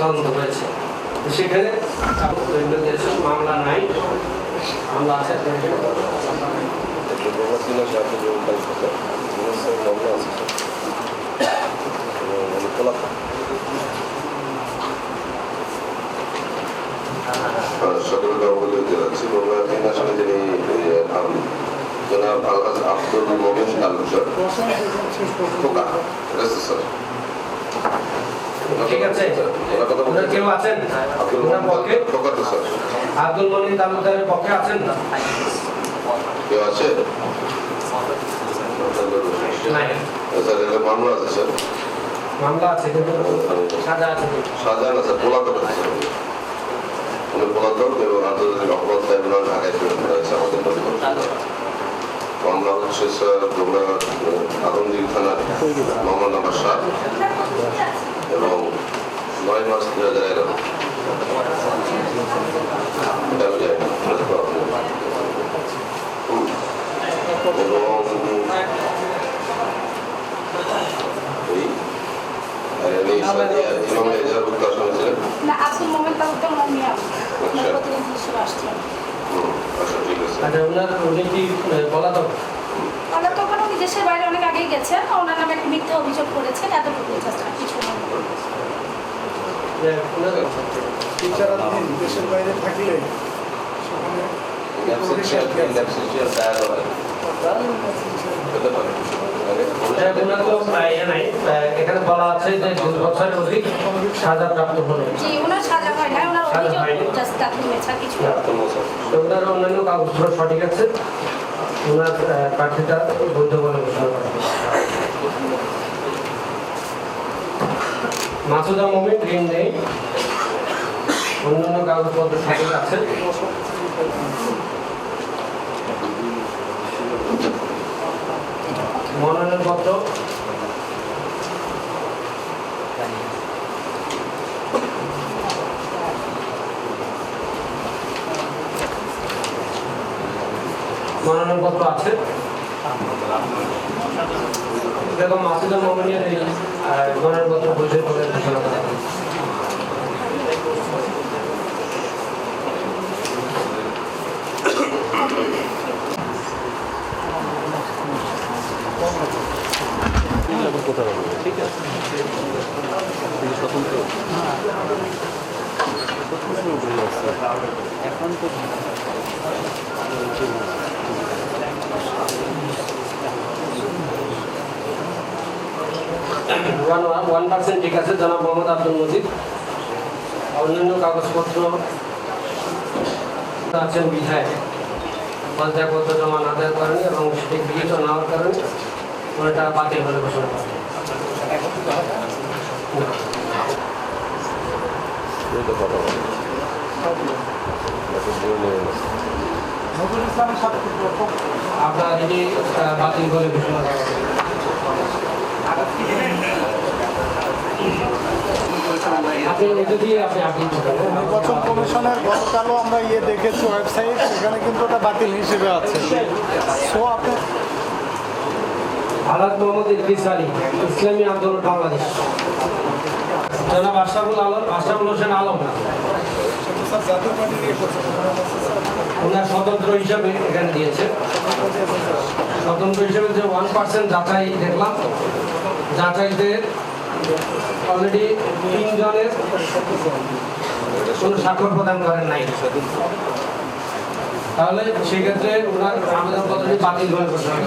তদন্ত হয়েছে। সেখানে মামলা নাই। মামলা আছে জনাব আব্দুল মোমিন ঠিক আছে। কেউ আছেন? ওনার পক্ষে আব্দুল মনির তালুকদারের পক্ষে আছেন কেউ আছে? মামলা আছে মামলা আছে কিন্তু সাজা আছে। শাহজাহান আছে পোলাতক আছে। উনি পোলাতক এবং আন্তর্জাতিক অপরাধ ট্রাইব্যুনাল ঢাকায় প্রেরণ করা আমাদের মামলা হচ্ছে স্যার গোমরাঘাট আদমদিঘি থানার মামলা নাম্বার সাত। এবং নয় মার্চ দুই হাজার এগারো আচ্ছা। ওনার উনি কি বলা তো ওনার তো উনি দেশের বাইরে অনেক আগেই গেছেন ওনার নামে একটা মিথ্যা অভিযোগ করেছেন এতটুকু জাস্ট কিছু দেশের বাইরে থাকলে সেখানে এখানে বলা আছে যে দুই বছরের অধিক সাজা প্রাপ্ত হলে। সাজা হয় না ওনার অন্যান্য কাগজপত্র সঠিক আছে। ওনার প্রার্থীটা বৈধ বলে ঘোষণা করা হয়েছে। মাসুদা মমিন ঋণ নেই। অন্যান্য কাগজপত্র সঠিক আছে। মনোনয়নপত্র মনোনয়নপত্র আছে। বেগম মাসুদা মমিনের মনোনয়নপত্র বৈধ বলে ঘোষণা করা হয়েছে। ওয়ান পার্সেন্ট ঠিক আছে, জনাব মোহাম্মদ আব্দুল মজিদ। অন্যান্য কাগজপত্র আছেন বিধায় পঞ্চায়েতপত্র জমা না দেওয়ার কারণে এবং সেটি গৃহীত না হওয়ার কারণে ওটা বাতিল বলে ঘোষণা করা হয়। এটা আপনার এটি বাতিল ঘোষণা করা। নির্বাচন কমিশনের গতকালও আমরা ইয়ে দেখেছি ওয়েবসাইট সেখানে কিন্তু ওটা বাতিল হিসেবে আছে। সো আপনি আলাদ মোহাম্মদ ইদ্রিস আলী ইসলামী আন্দোলন বাংলাদেশ। জনাব আশরাফুল আলম আশরাফুল হোসেন আলম। ওনার স্বতন্ত্র হিসাবে এখানে দিয়েছে। স্বতন্ত্র হিসাবে যে ওয়ান পার্সেন্ট যাচাই দেখলাম, যাচাইতে অলরেডি তিনজনের কোনো স্বাক্ষর প্রদান করেন নাই। তাহলে সেক্ষেত্রে ওনার আবেদনপত্রটি বাতিল বলে ঘোষণা।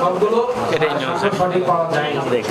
সবগুলো স্বাক্ষর সঠিক